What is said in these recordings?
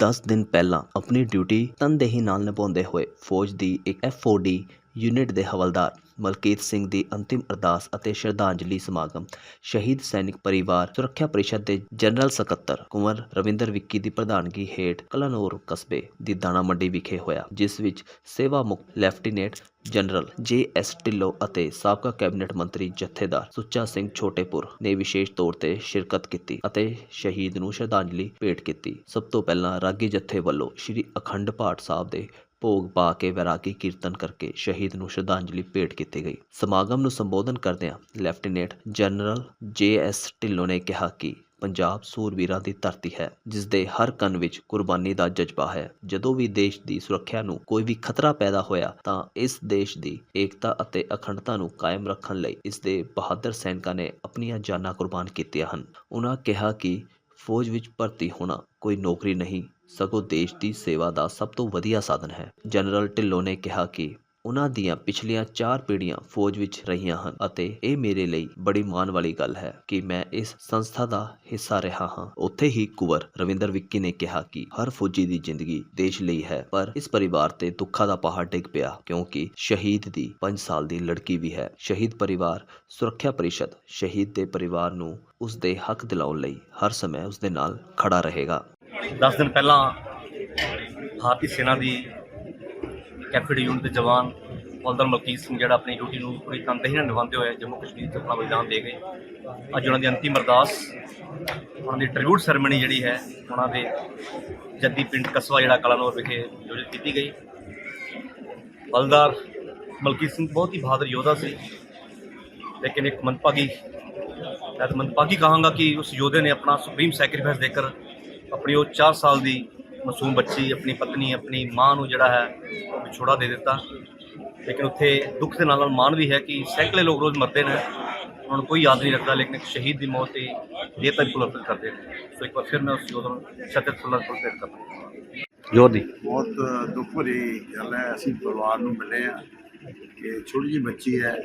10 ਦਿਨ ਪਹਿਲਾਂ ਆਪਣੀ ਡਿਊਟੀ ਤਨਦੇਹੀ ਨਾਲ ਨਿਭਾਉਂਦੇ ਹੋਏ ਫੌਜ ਦੀ ਇੱਕ ਐਫਓਡੀ ਯੂਨਿਟ ਦੇ ਹਵਲਦਾਰ ਮਲਕੀਤ ਸਿੰਘ ਦੀ ਅੰਤਿਮ ਅਰਦਾਸ ਅਤੇ ਸ਼ਰਧਾਂਜਲੀ ਸਮਾਗਮ, ਸ਼ਹੀਦ ਸੈਨਿਕ ਪਰਿਵਾਰ ਸੁਰੱਖਿਆ ਪਰਿਸ਼ਦ ਦੇ ਜਨਰਲ ਸਕੱਤਰ ਕੁੰਵਰ ਰਵਿੰਦਰ ਵਿੱਕੀ ਦੀ ਪ੍ਰਧਾਨਗੀ ਹੇਠ ਕਲਾਨੌਰ ਕਸਬੇ ਦੀ ਦਾਣਾ ਮੰਡੀ ਵਿਖੇ ਹੋਇਆ, ਜਿਸ ਵਿੱਚ ਸੇਵਾ ਮੁਕਤ lieutenant general J S Dhillon ਅਤੇ ਸਾਬਕਾ ਕੈਬਨਿਟ ਮੰਤਰੀ ਜਥੇਦਾਰ ਸੁੱਚਾ ਸਿੰਘ ਛੋਟੇਪੁਰ ਨੇ ਵਿਸ਼ੇਸ਼ ਤੌਰ ਤੇ ਸ਼ਿਰਕਤ ਕੀਤੀ ਅਤੇ ਸ਼ਹੀਦ ਨੂੰ ਸ਼ਰਧਾਂਜਲੀ ਭੇਟ ਕੀਤੀ। ਸਭ ਤੋਂ ਪਹਿਲਾਂ ਰਾਗੀ ਜਥੇ ਵੱਲੋਂ ਸ੍ਰੀ ਅਖੰਡ ਪਾਠ ਸਾਹਿਬ ਦੇ ਭੋਗ ਪਾ ਕੇ ਵੈਰਾਗੀ ਕੀਰਤਨ ਕਰਕੇ ਸ਼ਹੀਦ ਨੂੰ ਸ਼ਰਧਾਂਜਲੀ ਭੇਟ ਕੀਤੀ ਗਈ। ਸਮਾਗਮ ਨੂੰ ਸੰਬੋਧਨ ਕਰਦਿਆਂ lieutenant general J S Dhillon ਨੇ ਕਿਹਾ ਕਿ ਪੰਜਾਬ ਸੂਰਵੀਰਾਂ ਦੀ ਧਰਤੀ ਹੈ, ਜਿਸ ਦੇ ਹਰ ਕਣ ਵਿੱਚ ਕੁਰਬਾਨੀ ਦਾ ਜਜ਼ਬਾ ਹੈ। ਜਦੋਂ ਵੀ ਦੇਸ਼ ਦੀ ਸੁਰੱਖਿਆ ਨੂੰ ਕੋਈ ਵੀ ਖਤਰਾ ਪੈਦਾ ਹੋਇਆ, ਤਾਂ ਇਸ ਦੇਸ਼ ਦੀ ਏਕਤਾ ਅਤੇ ਅਖੰਡਤਾ ਨੂੰ ਕਾਇਮ ਰੱਖਣ ਲਈ ਇਸ ਦੇ ਬਹਾਦਰ ਸੈਨਿਕਾਂ ਨੇ ਆਪਣੀਆਂ ਜਾਨਾਂ ਕੁਰਬਾਨ ਕੀਤੀਆਂ ਹਨ। ਉਹਨਾਂ ਕਿਹਾ ਕਿ ਫੌਜ ਵਿੱਚ ਭਰਤੀ ਹੋਣਾ ਕੋਈ ਨੌਕਰੀ ਨਹੀਂ, ਸਗੋਂ ਦੇਸ਼ ਦੀ ਸੇਵਾ ਦਾ ਸਭ ਤੋਂ ਵਧੀਆ ਸਾਧਨ ਹੈ। ਜਨਰਲ ਢਿੱਲੋਂ ਨੇ ਕਿਹਾ ਕਿ ਉਹਨਾਂ ਦੀਆਂ ਪਿਛਲੀਆਂ 4 ਪੀੜ੍ਹੀਆਂ ਫੌਜ ਵਿੱਚ ਰਹੀਆਂ ਹਨ ਅਤੇ ਇਹ ਮੇਰੇ ਲਈ ਬੜੀ ਮਾਣ ਵਾਲੀ ਗੱਲ ਹੈ ਕਿ ਮੈਂ ਇਸ ਸੰਸਥਾ ਦਾ ਹਿੱਸਾ ਰਿਹਾ ਹਾਂ। ਉੱਥੇ ਹੀ ਕੁਵਰ ਰਵਿੰਦਰ ਵਿੱਕੀ ਨੇ ਕਿਹਾ ਕਿ ਹਰ ਫੌਜੀ ਦੀ ਜ਼ਿੰਦਗੀ ਦੇਸ਼ ਲਈ ਹੈ, ਪਰ ਇਸ ਪਰਿਵਾਰ ਤੇ ਦੁੱਖਾਂ ਦਾ ਪਹਾੜ ਡਿੱਗ ਪਿਆ ਕਿਉਂਕਿ ਸ਼ਹੀਦ ਦੀ 5 ਸਾਲ ਦੀ ਲੜਕੀ ਵੀ ਹੈ। ਸ਼ਹੀਦ ਪਰਿਵਾਰ ਸੁਰੱਖਿਆ ਪਰਿਸ਼ਦ ਸ਼ਹੀਦ ਦੇ ਪਰਿਵਾਰ ਨੂੰ ਉਸ ਦੇ ਹੱਕ ਦਿਲਾਉਣ ਲਈ ਹਰ ਸਮੇਂ ਉਸ ਦੇ ਨਾਲ ਖੜਾ ਰਹੇਗਾ। 10 ਦਿਨ ਪਹਿਲਾਂ ਭਾਰਤੀ ਸੈਨਾ ਦੀ ਕੈਪਟਨ ਯੂਨਿਟ ਦੇ ਜਵਾਨ ਹੌਲਦਾਰ ਮਲਕੀਤ ਸਿੰਘ ਜਿਹੜਾ ਆਪਣੀ ਡਿਊਟੀ ਨੂੰ ਪੂਰੀ ਤਨਦੇਹੀ ਨਾਲ ਨਿਭਾਉਂਦੇ ਹੋਏ ਜੰਮੂ ਕਸ਼ਮੀਰ 'ਚ ਆਪਣਾ ਬਲੀਦਾਨ ਦੇ ਗਏ ਅੱਜ ਉਹਨਾਂ ਦੀ ਅੰਤਿਮ ਅਰਦਾਸ, ਉਹਨਾਂ ਦੀ ਟ੍ਰਿਬਿਊਟ ਸੈਰੇਮਨੀ ਜਿਹੜੀ ਹੈ, ਉਹਨਾਂ ਦੇ ਜੱਦੀ ਪਿੰਡ ਕਸਬਾ ਜਿਹੜਾ ਕਲਾਨੌਰ ਵਿਖੇ ਆਯੋਜਿਤ ਕੀਤੀ ਗਈ। ਹੌਲਦਾਰ ਮਲਕੀਤ ਸਿੰਘ ਬਹੁਤ ਹੀ ਬਹਾਦਰ ਯੋਧਾ ਸੀ, ਲੇਕਿਨ ਇੱਕ ਮੰਦਭਾਗੀ, ਮੈਂ ਮੰਦਭਾਗੀ ਕਹਾਂਗਾ ਕਿ ਉਸ ਯੋਧੇ ਨੇ ਆਪਣਾ ਸੁਪਰੀਮ ਸੈਕਰੀਫਾਈਸ ਦੇकर ਆਪਣੀ ਉਹ 4 ਸਾਲ ਦੀ ਮਾਸੂਮ ਬੱਚੀ, ਆਪਣੀ ਪਤਨੀ, ਆਪਣੀ ਮਾਂ ਨੂੰ ਜਿਹੜਾ ਹੈ ਉਹ ਵਿਛੋੜਾ ਦੇ ਦਿੱਤਾ। ਲੇਕਿਨ ਉੱਥੇ ਦੁੱਖ ਦੇ ਨਾਲ ਨਾਲ ਮਾਣ ਵੀ ਹੈ ਕਿ ਸੈਂਕੜੇ ਲੋਕ ਰੋਜ਼ ਮਰਦੇ ਨੇ। ਉਹਨਾਂ ਨੂੰ ਕੋਈ ਯਾਦ ਨਹੀਂ ਰੱਖਦਾ, ਲੇਕਿਨ ਇੱਕ ਸ਼ਹੀਦ ਦੀ ਮੌਤ ਤੇ ਇਹ ਤੱਕ ਪੁਲਰਪਿਤ ਕਰਦੇ ਨੇ। ਸੋ ਇੱਕ ਵਾਰ ਫਿਰ ਮੈਂ ਉਸ ਯੋਧਾ ਨੂੰ ਸਤਿਤ ਪੁਲਰਪਿਤ ਕਰਦਾ ਯੋਧ। ਬਹੁਤ ਦੁੱਖ ਭਰੀ ਗੱਲ ਹੈ। ਅਸੀਂ ਪਰਿਵਾਰ ਨੂੰ ਮਿਲੇ ਆ ਕਿ ਛੋਟੀ ਜਿਹੀ ਬੱਚੀ ਹੈ।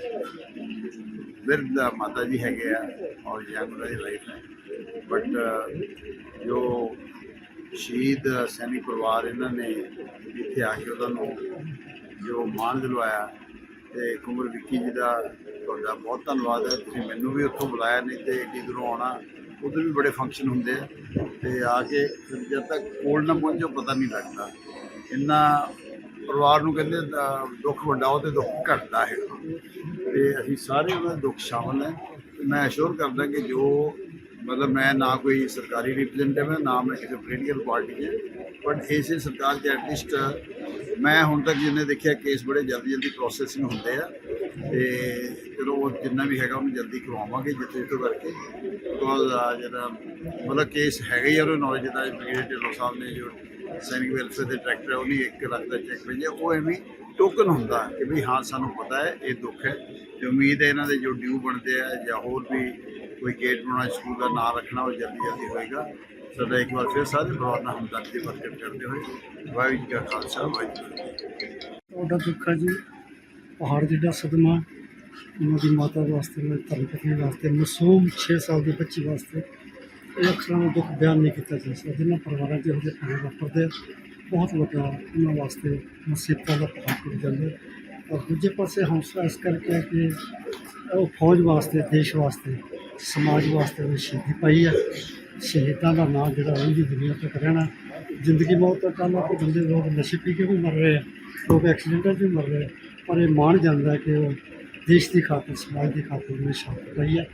ਬਿਰਧ ਮਾਤਾ ਜੀ ਹੈਗੇ ਆ, ਔਰ ਯੰਗ ਉਹਨਾਂ ਦੀ ਲਾਈਫ ਹੈ। ਬਟ ਜੋ ਸ਼ਹੀਦ ਸੈਨੀ ਪਰਿਵਾਰ ਇਹਨਾਂ ਨੇ ਇੱਥੇ ਆ ਕੇ ਉਹਨਾਂ ਨੂੰ ਜੋ ਮਾਣ ਦਿਲਵਾਇਆ ਤੇ ਕੁਮਰ ਵਿੱਕੀ ਜੀ ਦਾ ਤੁਹਾਡਾ ਬਹੁਤ ਧੰਨਵਾਦ ਹੈ। ਤੁਸੀਂ ਮੈਨੂੰ ਵੀ ਉੱਥੋਂ ਬੁਲਾਇਆ ਨਹੀਂ ਤੇ ਏਡੀ ਆਉਣਾ ਉਧਰ ਵੀ ਬੜੇ ਫੰਕਸ਼ਨ ਹੁੰਦੇ ਆ। ਤੇ ਆ ਕੇ ਜਦ ਤੱਕ ਕੋਲ ਨਾ ਪਹੁੰਚੋ ਪਤਾ ਨਹੀਂ ਲੱਗਦਾ। ਇੰਨਾ ਪਰਿਵਾਰ ਨੂੰ ਕਹਿੰਦੇ ਅਹ, ਦੁੱਖ ਵੰਡਾਓ ਤੇ ਦੁੱਖ ਘਟਦਾ ਹੈ। ਤੇ ਅਸੀਂ ਸਾਰੇ ਉਹਨਾਂ ਦੇ ਦੁੱਖ ਸ਼ਾਮਲ ਹੈ। ਤੇ ਮੈਂ ਅਸ਼ੋਰ ਕਰਦਾ ਕਿ ਜੋ ਮਤਲਬ ਮੈਂ ਨਾ ਕੋਈ ਸਰਕਾਰੀ ਰਿਪਰੈਜ਼ੈਂਟੇਟਿਵ ਹੈ, ਨਾ ਮੈਂ ਕਿਸੇ ਪੋਲੀਟੀਕਲ ਪਾਰਟੀ ਹੈ ਬਟ ਇਸੇ ਸਰਕਾਰ ਦੇ ਐਟਲੀਸਟ ਮੈਂ ਹੁਣ ਤੱਕ ਜਿੰਨੇ ਦੇਖਿਆ ਕੇਸ ਬੜੇ ਜਲਦੀ ਜਲਦੀ ਪ੍ਰੋਸੈਸਿੰਗ ਹੁੰਦੇ ਆ। ਤੇ ਚਲੋ ਉਹ ਜਿੰਨਾ ਵੀ ਹੈਗਾ, ਉਹਨੂੰ ਜਲਦੀ ਕਰਵਾਵਾਂਗੇ ਜਿੱਥੇ ਤੋਂ ਕਰਕੇ। ਬਿਕੋਜ਼ ਜਿਹੜਾ ਮਤਲਬ ਕੇਸ ਹੈਗਾ ਹੀ ਆ ਉਹਨੂੰ ਨੌਲੇਜ ਦਾ ਬ੍ਰਿਗੇਡ ਢਿੱਲੋਂ ਸਾਹਿਬ ਨੇ ਜੋ ਸੈਨਿਕ ਵੈਲਫੇਅਰ ਦੇ ਡਾਇਰੈਕਟਰ ਹੈ ਉਹਨੇ 1 ਲੱਖ ਦਾ ਚੈੱਕ ਭੇਜਿਆ। ਉਹ ਐਵੇਂ ਟੋਕਨ ਹੁੰਦਾ ਕਿ ਵੀ ਹਾਂ, ਸਾਨੂੰ ਪਤਾ ਹੈ, ਇਹ ਦੁੱਖ ਹੈ। ਤੇ ਉਮੀਦ ਹੈ ਇਹਨਾਂ ਦੇ ਜੋ ਡਿਊ ਬਣਦੇ ਆ ਜਾਂ ਹੋਰ ਵੀ ਕੋਈ ਗੇਟ ਬਣਾਉਣਾ ਸਕੂਲ ਦਾ ਨਾਮ ਰੱਖਣਾ ਉਹ ਜਲਦੀ ਜਲਦੀ ਹੋਏਗਾ। ਸਦਾ ਇੱਕ ਵਾਰ ਫਿਰ ਸਾਰੇ ਪਰਿਵਾਰ ਨਾਲ ਹਮਦਰਦੀ ਪ੍ਰਗਟ ਕਰਦੇ ਹੋਏ ਵਾਹਿਗੁਰੂ ਜੀ ਕਾ ਖਾਲਸਾ ਵਾਹਿਗੁਰੂ ਜੀ ਕੀ ਫਤਿਹ। ਉਹਦਾ ਦੁੱਖ ਹੈ ਜੀ ਪਹਾੜ ਜਿੱਡਾ ਸਦਮਾ ਉਹਨਾਂ ਦੀ ਮਾਤਾ ਵਾਸਤੇ ਮੇਰੇ ਧਰਮ ਪਤਨੀ ਵਾਸਤੇ ਮਾਸੂਮ 6 ਸਾਲ ਦੀ ਬੱਚੀ ਵਾਸਤੇ ਇਹ ਅਕਸਰਾਂ ਦਾ ਦੁੱਖ ਬਿਆਨ ਨਹੀਂ ਕੀਤਾ ਜਾ ਸਕਦਾ। ਜਿਨ੍ਹਾਂ ਪਰਿਵਾਰਾਂ ਦੇ ਉਹਦੇ ਪਾਣੀ ਵਾਪਰਦੇ ਆ, ਬਹੁਤ ਵੱਡਾ ਉਹਨਾਂ ਵਾਸਤੇ ਮੁਸੀਬਤਾਂ ਦਾ ਪਹਾੜ ਟੁੱਟ ਜਾਂਦੇ ਔਰ ਦੂਜੇ ਪਾਸੇ ਹੌਸਲਾ ਇਸ ਕਰਕੇ ਹੈ ਕਿ ਉਹ ਫੌਜ ਵਾਸਤੇ ਦੇਸ਼ ਵਾਸਤੇ ਸਮਾਜ ਵਾਸਤੇ ਉਹਨੇ ਸ਼ਹੀਦੀ ਪਾਈ ਹੈ ਸ਼ਹੀਦਾਂ ਦਾ ਨਾਮ ਜਿਹੜਾ ਉਹਦੀ ਦੁਨੀਆ ਤੱਕ ਰਹਿਣਾ। ਜ਼ਿੰਦਗੀ ਮੌਤ ਦਾ ਕੰਮ ਆ ਕਿ ਬੰਦੇ ਲੋਕ ਨਸ਼ੇ ਪੀ ਕੇ ਵੀ ਮਰ ਰਹੇ ਆ। ਲੋਕ ਐਕਸੀਡੈਂਟਾਂ 'ਚ ਵੀ ਮਰ ਰਹੇ ਆ। ਪਰ ਇਹ ਮਾਣ ਜਾਂਦਾ ਕਿ ਉਹ ਦੇਸ਼ ਦੀ ਖਾਤਰ, ਸਮਾਜ ਦੀ ਖਾਤਰ ਉਹਨੇ ਸ਼ਹਾਦਤ ਪਾਈ ਹੈ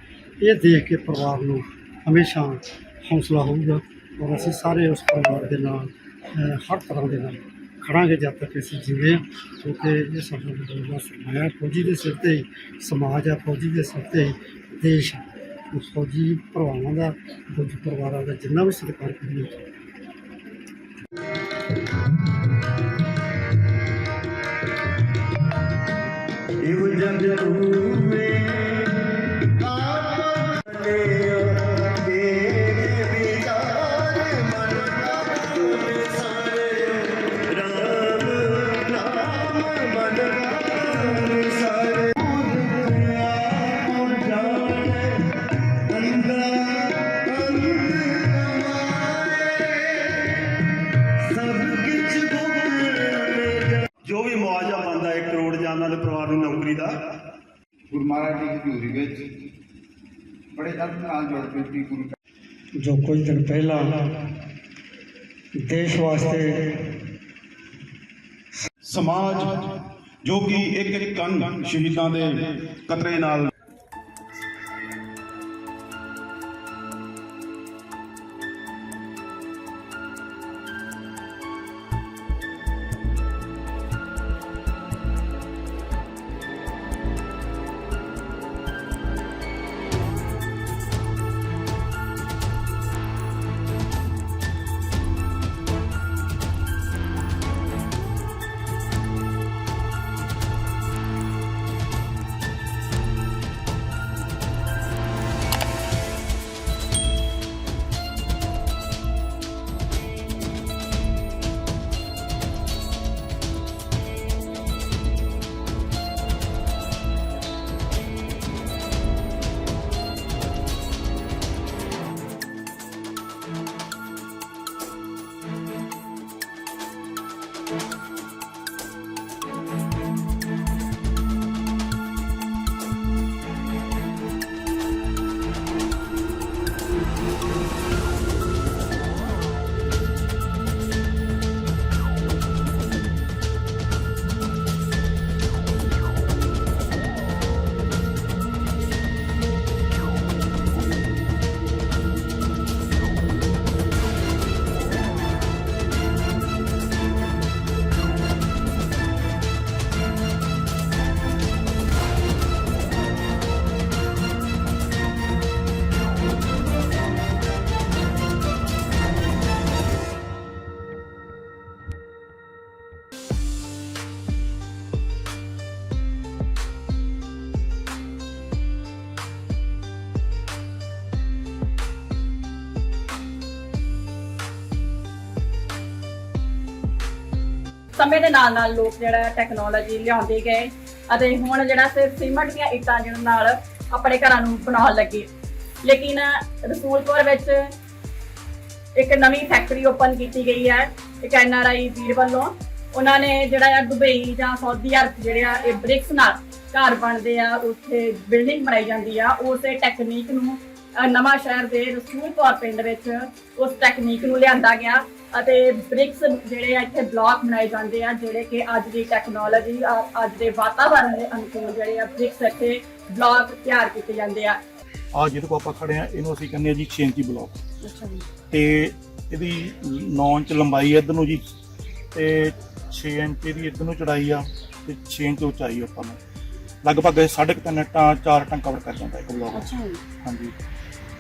ਇਹ ਦੇਖ ਕੇ ਪਰਿਵਾਰ ਨੂੰ ਹਮੇਸ਼ਾ ਹੌਸਲਾ ਹੋਊਗਾ ਔਰ ਅਸੀਂ ਸਾਰੇ ਉਸ ਪਰਿਵਾਰ ਦੇ ਨਾਲ ਹਰ ਤਰ੍ਹਾਂ ਦੇ ਨਾਲ ਖੜਾਂਗੇ ਜਦ ਤੱਕ ਅਸੀਂ ਜਿਵੇਂ ਹਾਂ। ਕਿਉਂਕਿ ਇਹ ਸਾਡਾ ਜਿਹੜਾ ਸਰਮਾਇਆ ਫੌਜੀ ਦੇ ਸਿਰ ਤੇ ਹੀ, ਸਮਾਜ ਆ ਫੌਜੀ ਦੇ ਸਿਰ ਤੇ ਹੀ, ਦੇਸ਼ ਹੈ। ਫੌਜੀ ਭਰਾਵਾਂ ਦਾ ਫੌਜੀ ਪਰਿਵਾਰਾਂ ਦਾ ਜਿੰਨਾ ਵੀ ਸਤਿਕਾਰ ਕਰੀਏ ਬਣਦਾ 1 ਕਰੋੜ ਜਾਂ ਦੇ ਪਰਿਵਾਰ ਦੀ ਨੌਕਰੀ ਦਾ। ਗੁਰੂ ਮਹਾਰਾਜ ਦੀ ਹਜ਼ੂਰੀ ਵਿੱਚ ਬੜੇ ਦਰਦ ਨਾਲ ਜੁੜ ਕੇ ਸੀ ਗੁਰੂ ਜੋ ਕੁਝ ਦਿਨ ਪਹਿਲਾਂ ਦੇਸ਼ ਵਾਸਤੇ ਸਮਾਜ ਜੋ ਕਿ ਇੱਕ ਇੱਕ ਕੰਨ ਸ਼ਹੀਦਾਂ ਦੇ ਕਤਰੇ ਨਾਲ ਸਮੇਂ ਦੇ ਨਾਲ ਨਾਲ ਲੋਕ ਜਿਹੜਾ ਟੈਕਨੋਲੋਜੀ ਲਿਆਉਂਦੇ ਗਏ ਅਤੇ ਹੁਣ ਜਿਹੜਾ ਸਿਰਫ ਸੀਮਟ ਦੀਆਂ ਇੱਟਾਂ ਜਿਹਨਾਂ ਨਾਲ ਆਪਣੇ ਘਰਾਂ ਨੂੰ ਬਣਾਉਣ ਲੱਗੇ। ਲੇਕਿਨ ਰਸੂਲਪੁਰ ਵਿੱਚ ਇੱਕ ਨਵੀਂ ਫੈਕਟਰੀ ਓਪਨ ਕੀਤੀ ਗਈ ਹੈ, ਇੱਕ ਐਨਆਰਆਈ ਵੀਰ ਵੱਲੋਂ। ਉਹਨਾਂ ਨੇ ਜਿਹੜਾ ਆ ਦੁਬਈ ਜਾਂ ਸਾਊਦੀ ਅਰਬ ਜਿਹੜੇ ਆ, ਇਹ ਬ੍ਰਿਕਸ ਨਾਲ ਘਰ ਬਣਦੇ ਆ, ਉੱਥੇ ਬਿਲਡਿੰਗ ਬਣਾਈ ਜਾਂਦੀ ਆ। ਉਸੇ ਟੈਕਨੀਕ ਨੂੰ ਨਵਾਂ ਸ਼ਹਿਰ ਦੇ ਰਸੂਲਪੁਰ ਪਿੰਡ ਵਿੱਚ ਉਸ ਟੈਕਨੀਕ ਨੂੰ ਲਿਆਂਦਾ ਗਿਆ ਅਤੇ ਬ੍ਰਿਕਸ ਜਿਹੜੇ ਆ ਇੱਥੇ ਬਲਾਕ ਬਣਾਏ ਜਾਂਦੇ ਆ ਜਿਹੜੇ ਕਿ ਅੱਜ ਦੀ ਟੈਕਨੋਲੋਜੀ ਅੱਜ ਦੇ ਵਾਤਾਵਰਣ ਦੇ ਅਨੁਕੂਲ ਜਿਹੜੇ ਆ ਬ੍ਰਿਕਸ ਇੱਥੇ ਬਲਾਕ ਤਿਆਰ ਕੀਤੇ ਜਾਂਦੇ ਆ। ਆ ਜਿਹਦੇ ਕੋ ਆਪਾਂ ਖੜੇ ਆ ਇਹਨੂੰ ਅਸੀਂ ਕਹਿੰਦੇ ਆ ਜੀ 6 ਇੰਚੀ ਬਲੌਕ ਅੱਛਾ ਜੀ। ਤੇ ਇਹਦੀ 9 ਇੰਚ ਲੰਬਾਈ ਇੱਧਰ ਨੂੰ ਜੀ ਤੇ 6 ਇੰਚ ਇਹਦੀ ਇੱਧਰ ਨੂੰ ਚੜਾਈ ਆ ਤੇ 6 ਇੰਚ ਉਚਾਈ ਆਪਾਂ ਨੂੰ। ਲਗਭਗ 3.5 ਟਾਂ 4 ਟਾਂ ਕਵਰ ਕਰ ਜਾਂਦਾ ਇੱਕ ਬਲੌਕ ਅੱਛਾ ਜੀ। ਹਾਂਜੀ।